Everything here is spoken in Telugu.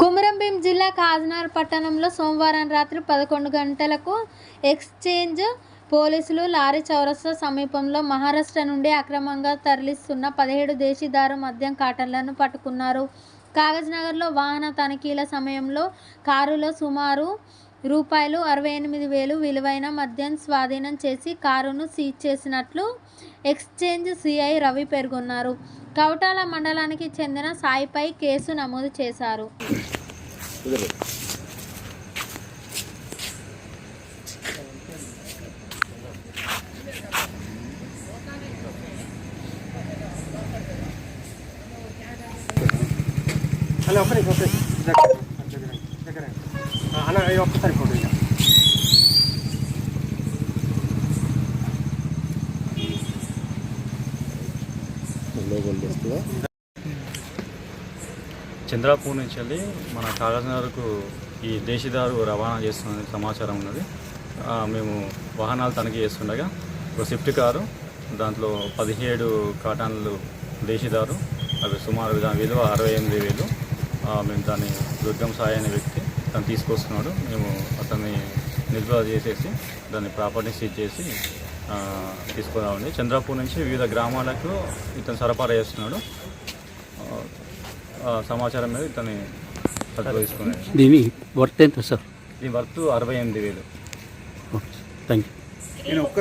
కుమరంభీం జిల్లా కాజనార్ పట్టణంలో సోమవారం రాత్రి పదకొండు గంటలకు ఎక్స్చేంజ్ పోలీసులు లారీ చౌరస్తా సమీపంలో మహారాష్ట్ర నుండి అక్రమంగా తరలిస్తున్న పదిహేడు దేశీదారు మద్యం కాటన్లను పట్టుకున్నారు. కాగజ్ నగర్లో వాహన తనిఖీల సమయంలో కారులో సుమారు రూపాయలు అరవై ఎనిమిది వేలు విలువైన మద్యం స్వాధీనం చేసి కారును సీజ్ చేసినట్లు ఎక్స్చేంజ్ సిఐ రవి పేర్కొన్నారు. కవటాల మండలానికి చెందిన సాయిపై కేసు నమోదు చేశారు. హలో ఒకరి ఒకరి దగ్గర దగ్గర. అన్న ఇది ఒక్కసారి ఫోటో ఇక చంద్రాపూర్ నుంచి వెళ్ళి మన కాగజ్నగర్కు ఈ దేశీదారు రవాణా చేస్తున్న సమాచారం ఉన్నది. ఆ, మేము వాహనాలు తనిఖీ చేస్తుండగా ఒక స్విఫ్ట్ కారు దాంట్లో పదిహేడు కాటాన్లు దేశీదారు అవి సుమారు దాని విలువ అరవై ఎనిమిది వేలు. ఆ, మేము దాన్ని దుర్గం సాయి అనే వ్యక్తి తను తీసుకొస్తున్నాడు. మేము అతన్ని నిల్వ చేసేసి దాన్ని ప్రాపర్టీ సీజ్ చేసి తీసుకురావండి చంద్రాపూర్ నుంచి వివిధ గ్రామాలకు ఇతను సరఫరా చేస్తున్నాడు. సమాచారం మీద ఇతన్ని దీని వర్త్ ఎంత సార్ దీని వర్త్ అరవై ఎనిమిది వేలు. ఓకే థ్యాంక్ యూ నేను ఒక్క